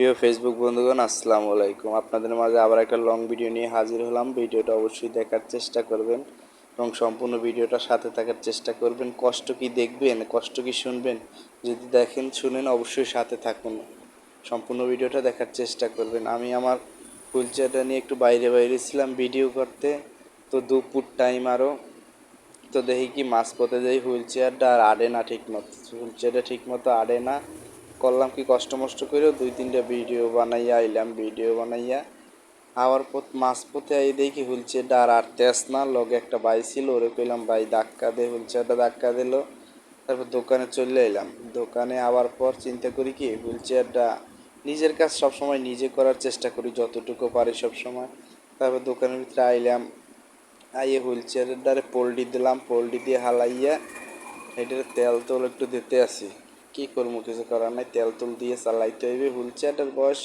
প্রিয় ফেসবুক বন্ধুগণ, আসসালামু আলাইকুম। আপনাদের মাঝে আবার একটা লং ভিডিও নিয়ে হাজির হলাম। ভিডিওটা অবশ্যই দেখার চেষ্টা করবেন এবং সম্পূর্ণ ভিডিওটা সাথে থাকার চেষ্টা করবেন। কষ্ট কি দেখবেন, কষ্ট কি শুনবেন, যদি দেখেন, শুনেন, অবশ্যই সাথে থাকুন। সম্পূর্ণ ভিডিওটা দেখার চেষ্টা করবেন। আমি আমার হুইল চেয়ারটা নিয়ে একটু বাইরে বাইরে ছিলাম ভিডিও করতে। তো দুপুর টাইম আরও তো দেখি কি মাঝপথে যাই হুইল চেয়ারটা আর আড়ে না ঠিক মতো হুইল চেয়ারটা ঠিক মতো আড়ে না। করলাম কি কষ্ট মষ্ট করেও দুই তিনটা ভিডিও বানাইয়া আইলাম, ভিডিও বানাইয়া। আবার পথ মাছ পথে আই দেখি হুইল চেয়ারটা আর আস না, লগে একটা বাই ছিল, ওরে কইলাম, ভাই, ধাক্কা দে হুইল চেয়ারটা ধাক্কা দিল। তারপর দোকানে চলে এলাম দোকানে আবার পর চিন্তা করি কি হুইল চেয়ারটা নিজের কাজ সবসময় নিজে করার চেষ্টা করি, যতটুকু পারি সবসময়। তারপর দোকানের ভিতরে আইলাম, আইয়ে হুইল চেয়ারের দ্বারে পোল্ডি দিলাম পোল্ডি দিয়ে হালাইয়া এটার তেল তোল একটু দিতে আসি। কি করব কিছু করার নাই, তেল তুল দিয়ে চালাইতে হইবে। হুইল চেয়ারটার বয়স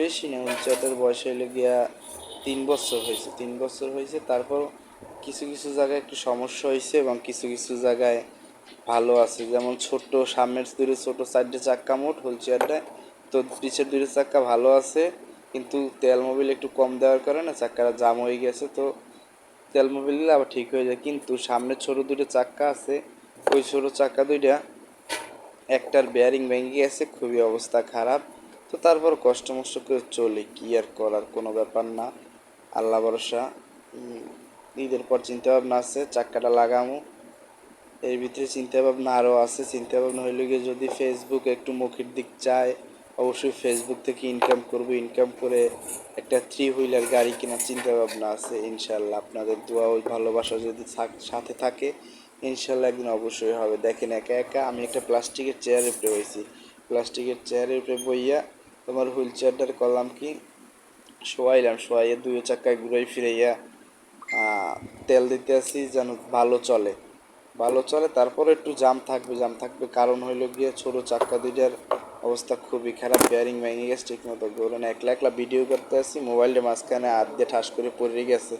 বেশি না, হুইল চেয়ারটার বয়স হইলে গিয়া তিন বছর হয়েছে, তিন বছর হয়েছে। তারপর কিছু কিছু জায়গায় একটু সমস্যা হয়েছে এবং কিছু কিছু জায়গায় ভালো আছে। যেমন ছোট সামনের দুটো ছোট সাইডে চাক্কা মোট, হুইল চেয়ারটায় তো পিছের দুটো চাক্কা ভালো আছে, কিন্তু তেল মোবিল একটু কম দেওয়ার কারণে চাক্কাটা জাম হয়ে গেছে। তো তেল মোবিল আবার ঠিক হয়ে যায়, কিন্তু সামনে ছোট দুটো চাক্কা আছে, ওই ছোট চাক্কা দুইটা একটার বেয়ারিং ভেঙে গেছে, খুবই অবস্থা খারাপ। তো তারপর কষ্ট মষ্ট করে চলে, কি আর করার, কোনো ব্যাপার না। আল্লাহ ভরসা। ঈদের পর চিন্তা ভাবনা আছে, চাক্কাটা লাগামু। এর ভিতরে চিন্তা ভাবনা আরও আছে চিন্তা ভাবনা হইলে গিয়ে যদি ফেসবুক একটু মুখের দিক চায়, অবশ্যই ফেসবুক থেকে ইনকাম করব। ইনকাম করে একটা থ্রি হুইলার গাড়ি কেনার চিন্তা ভাবনা আছে ইনশাল্লাহ আপনাদের দোয়া ওই ভালোবাসা যদি সাথে থাকে ইনশাল্লাহ একদিন অবশ্যই হবে। দেখেন একা একা আমি একটা প্লাস্টিকের চেয়ারের উপরে বইছি প্লাস্টিকের চেয়ারের উপরে বইয়া তোমার হুইল চেয়ারটার করলাম কি? শোয়াইলাম, শোয়াইয়া দুই চাক্কায় ঘুরাই ফিরাইয়া তেল দিতে আসি যেন ভালো চলে। ভালো চলে, তারপরে একটু জাম থাকবে জাম থাকবে। কারণ হইল গিয়ে ছোট চাক্কা দুইটার অবস্থা খুবই খারাপ বেয়ারিং ভেঙে গেছে ঠিক মতো ধরুন একলা একলা ভিডিও করতে আসি মোবাইলটা মাঝখানে হাত দিয়ে ঠাস করে পড়ে গেছে।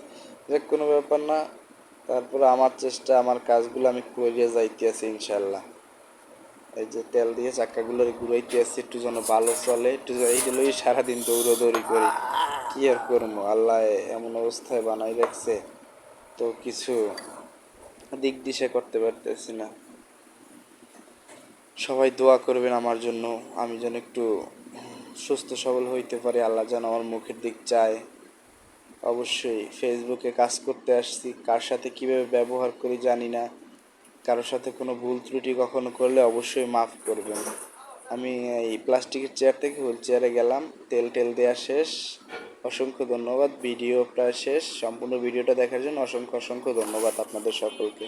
দেখ কোনো ব্যাপার না। তারপরে আমার চেষ্টা, আমার কাজগুলো আমি করিয়ে যাইতে আছি ইনশাল্লাহ এই যে তেল দিয়ে চাক্কাগুলো ঘুরাইতে আসছি একটু যেন ভালো চলে, একটু এইগুলোই সারাদিন দৌড়াদৌড়ি করি। কি আর করব? আল্লাহ এমন অবস্থায় বানাই রাখছে, তো কিছু দিক দিশা করতে পারতেছি না। সবাই দোয়া করবেন আমার জন্য, আমি যেন একটু সুস্থ সবল হইতে পারি, আল্লাহ যেন আমার মুখের দিক চায়। অবশ্যই ফেসবুকে কাজ করতে আসছি। কার সাথে কীভাবে ব্যবহার করি জানি না। কারোর সাথে কোনো ভুল ত্রুটি কখনো করলে অবশ্যই মাফ করবেন। আমি এই প্লাস্টিকের চেয়ার থেকে হুইল চেয়ারে গেলাম। তেল টেল দেওয়া শেষ। অসংখ্য ধন্যবাদ। ভিডিও প্রায় শেষ। সম্পূর্ণ ভিডিওটা দেখার জন্য অসংখ্য অসংখ্য ধন্যবাদ আপনাদের সকলকে।